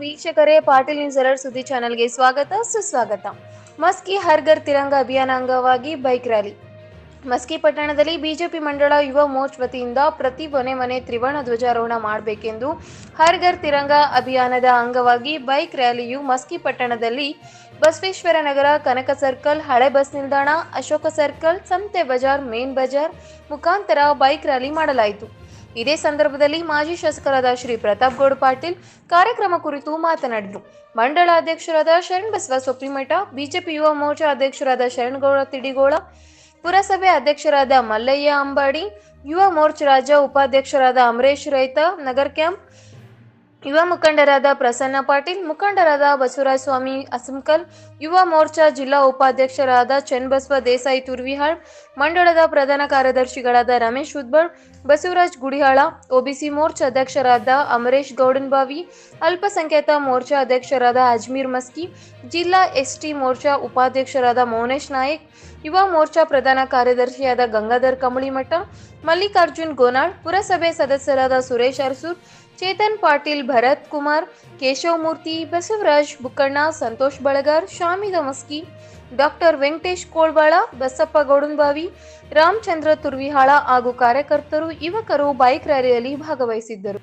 ವೀಕ್ಷಕರೇ, ಪಾಟೀಲ್ ನ್ಯೂಸ್ ಎರಡ್ ಸುದ್ದಿ ಚಾನೆಲ್ಗೆ ಸ್ವಾಗತ, ಸುಸ್ವಾಗತ. ಮಸ್ಕಿ ಹರ್ಗರ್ ತಿರಂಗ ಅಭಿಯಾನ ಅಂಗವಾಗಿ ಬೈಕ್ ರ್ಯಾಲಿ. ಮಸ್ಕಿ ಪಟ್ಟಣದಲ್ಲಿ ಬಿಜೆಪಿ ಮಂಡಳ ಯುವ ಮೋರ್ಚ್ ವತಿಯಿಂದ ಪ್ರತಿ ಮನೆ ಮನೆ ತ್ರಿವರ್ಣ ಧ್ವಜಾರೋಹಣ ಮಾಡಬೇಕೆಂದು ಹರ್ಗರ್ ತಿರಂಗ ಅಭಿಯಾನದ ಅಂಗವಾಗಿ ಬೈಕ್ ರ್ಯಾಲಿಯು ಮಸ್ಕಿ ಪಟ್ಟಣದಲ್ಲಿ ಬಸವೇಶ್ವರ ನಗರ, ಕನಕ ಸರ್ಕಲ್, ಹಳೆ ಬಸ್ ನಿಲ್ದಾಣ, ಅಶೋಕ ಸರ್ಕಲ್, ಸಂತೆ ಬಜಾರ್, ಮೇನ್ ಬಜಾರ್ ಮುಖಾಂತರ ಬೈಕ್ ರ್ಯಾಲಿ ಮಾಡಲಾಯಿತು. ಇದೇ ಸಂದರ್ಭದಲ್ಲಿ ಮಾಜಿ ಶಾಸಕರಾದ ಶ್ರೀ ಪ್ರತಾಪ್ ಗೌಡ ಪಾಟೀಲ್ ಕಾರ್ಯಕ್ರಮ ಕುರಿತು ಮಾತನಾಡಿದರು. ಮಂಡಳ ಅಧ್ಯಕ್ಷರಾದ ಶರಣ್ ಬಸವ ಸೊಪ್ಪಿಮಠ, ಬಿಜೆಪಿ ಯುವ ಮೋರ್ಚಾ ಅಧ್ಯಕ್ಷರಾದ ಶರಣಗೌಡ ತಿಡಿಗೋಳ, ಪುರಸಭೆ ಅಧ್ಯಕ್ಷರಾದ ಮಲ್ಲಯ್ಯ ಅಂಬಾಡಿ, ಯುವ ಮೋರ್ಚಾ ರಾಜ್ಯ ಉಪಾಧ್ಯಕ್ಷರಾದ ಅಮರೇಶ್ ರೈತ, ನಗರ್ ಕ್ಯಾಂಪ್ ಯುವ ಮುಖಂಡರಾದ ಪ್ರಸನ್ನ ಪಾಟೀಲ್, ಮುಖಂಡರಾದ ಬಸವರಾಜ ಸ್ವಾಮಿ ಅಸಂಕಲ್, ಯುವ ಮೋರ್ಚಾ ಜಿಲ್ಲಾ ಉಪಾಧ್ಯಕ್ಷರಾದ ಚನ್ಬಸವ ದೇಸಾಯಿ ತುರ್ವಿಹಾಳ್, ಮಂಡಳದ ಪ್ರಧಾನ ಕಾರ್ಯದರ್ಶಿಗಳಾದ ರಮೇಶ್ ಉದ್ಬಳ್ ಬಸವರಾಜ್ ಗುಡಿಹಾಳ, ಒಬಿಸಿ ಮೋರ್ಚಾ ಅಧ್ಯಕ್ಷರಾದ ಅಮರೇಶ್ ಗೌಡನ್ಬಾವಿ, ಅಲ್ಪಸಂಖ್ಯಾತ ಮೋರ್ಚಾ ಅಧ್ಯಕ್ಷರಾದ ಅಜ್ಮೀರ್ ಮಸ್ಕಿ, ಜಿಲ್ಲಾ ಎಸ್ಟಿ ಮೋರ್ಚಾ ಉಪಾಧ್ಯಕ್ಷರಾದ ಮೌನೇಶ್ ನಾಯಕ್, ಯುವ ಮೋರ್ಚಾ ಪ್ರಧಾನ ಕಾರ್ಯದರ್ಶಿಯಾದ ಗಂಗಾಧರ್ ಕಮಳಿಮಠ ಮಲ್ಲಿಕಾರ್ಜುನ್ ಗೋನಾಳ್, ಪುರಸಭೆ ಸದಸ್ಯರಾದ ಸುರೇಶ್ ಅರಸೂರ್, ಚೇತನ್ ಪಾಟೀಲ್ ಭರತ್ ಕುಮಾರ್ ಕೇಶವಮೂರ್ತಿ ಬಸವರಾಜ್ ಬುಕ್ಕಣ್ಣ, ಸಂತೋಷ್ ಬಳಗಾರ್, ಶಾಮಿ ಮಸ್ಕಿ ಡಾಕ್ಟರ್ ವೆಂಕಟೇಶ್ ಕೋಳ್ಬಾಳ ಬಸಪ್ಪ ಗೌಡನ್ಬಾವಿ ರಾಮಚಂದ್ರ ತುರ್ವಿಹಾಳ ಹಾಗೂ ಕಾರ್ಯಕರ್ತರು, ಯುವಕರು ಬೈಕ್ ರ್ಯಾಲಿಯಲ್ಲಿ ಭಾಗವಹಿಸಿದ್ದರು.